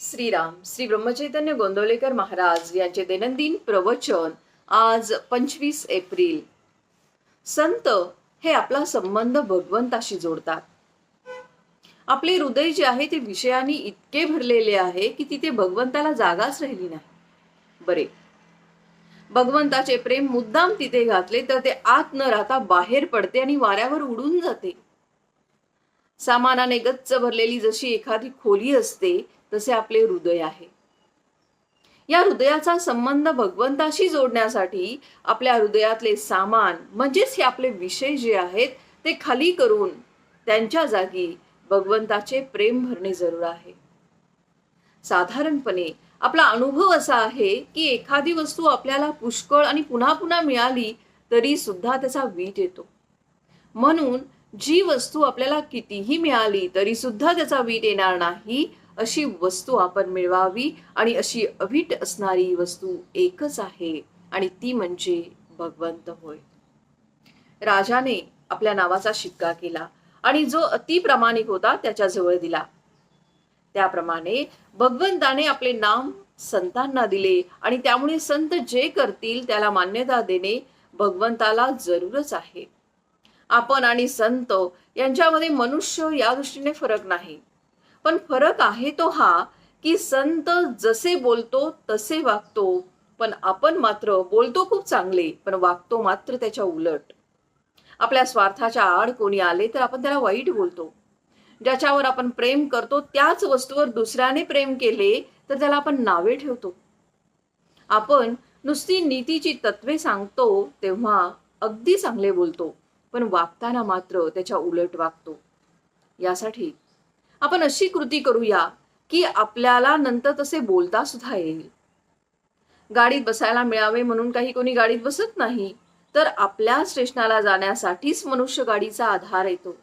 श्रीराम श्री ब्रह्मचैतन्य गोंदवलेकर महाराज यांचे दैनंदिन प्रवचन आज पंचवीस एप्रिल. संत हे आपला संबंध भगवंताशी जोडतात. आपले हृदय जे आहे ते विषयाने इतके भरलेले आहे की तिथे भगवंताला जागाच राहिली नाही. बरे. भगवंताचे प्रेम मुद्दाम तिथे घातले तर ते आत न राहता बाहेर पडते आणि वाऱ्यावर उडून जाते. सामानाने गच्च भरलेली जशी एखादी खोली असते तसे आपले हृदय आहे. या हृदयाचा संबंध भगवंताशी जोडण्यासाठी आपल्या हृदयातले सामान म्हणजेच हे आपले विषय जे आहेत ते खाली करून त्यांच्या जागी भगवंताचे प्रेम भरणे जरूर आहे. साधारणपणे आपला अनुभव असा आहे की एखादी वस्तू आपल्याला पुष्कळ आणि पुन्हा पुन्हा मिळाली तरी सुद्धा त्याचा वीट येतो. म्हणून जी वस्तू आपल्याला कितीही मिळाली तरी सुद्धा त्याचा वीट येणार नाही अशी वस्तू आपण मिळवावी आणि अशी अवीट असणारी वस्तू एकच आहे आणि ती म्हणजे भगवंत होय. राजाने आपल्या नावाचा शिक्का केला आणि जो अति प्रामाणिक होता त्याच्याजवळ दिला. त्याप्रमाणे भगवंताने आपले नाम संतांना दिले आणि त्यामुळे संत जे करतील त्याला मान्यता देणे भगवंताला जरूरच आहे. आपण आणि संत यांच्यामध्ये मनुष्य या दृष्टीने फरक नाही. पण फरक आहे तो हा की संत जसे बोलतो तसे वागतो. पण आपण मात्र बोलतो खूप चांगले पण वागतो मात्र त्याच्या उलट. आपल्या स्वार्थाच्या आड कोणी आले तर आपण त्याला वाईट बोलतो. ज्याच्यावर आपण प्रेम करतो त्याच वस्तूवर दुसऱ्याने प्रेम केले तर त्याला आपण नावे ठेवतो. आपण नुसती नीतीची तत्वे सांगतो तेव्हा अगदी चांगले बोलतो पण वागताना मात्र त्याच्या उलट वागतो. यासाठी आपण अशी कृती करूया की आपल्याला नंतर तसे बोलता सुद्धा येईल. गाडीत बसायला मिळावे म्हणून काही कोणी गाडीत बसत नाही तर आपल्या स्टेशनाला जाण्यासाठीच मनुष्य गाडीचा आधार येतो.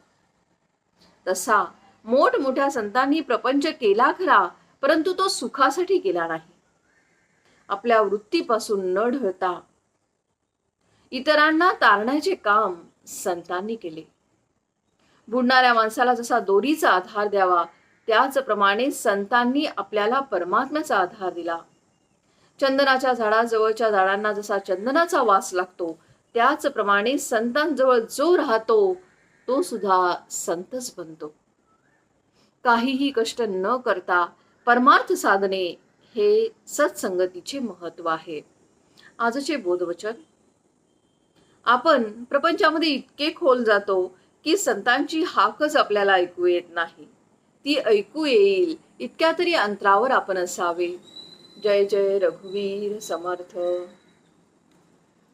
तसा मोठमोठ्या संतांनी प्रपंच केला खरा परंतु तो सुखासाठी केला नाही. आपल्या वृत्तीपासून न ढळता इतरांना तारण्याचे काम संतांनी केले. बुडणाऱ्या माणसाला जसा दोरीचा आधार द्यावा त्याचप्रमाणे संतांनी आपल्याला परमात्म्याचा आधार दिला. चंदनाच्या झाडाजवळच्या झाडांना जसा चंदनाचा वास लागतो त्याचप्रमाणे संतांजवळ जो राहतो तो सुद्धा संतच बनतो. काहीही कष्ट न करता परमार्थ साधने हे सत्संगतीचे महत्त्व आहे. आजचे बोधवचन. आपण प्रपंचामध्ये इतके खोल जातो की संतांची हाकच आपल्याला ऐकू येत नाही. ती ऐकू येईल इतक्या तरी अंतरावर आपण असावे. जय जय रघुवीर समर्थ.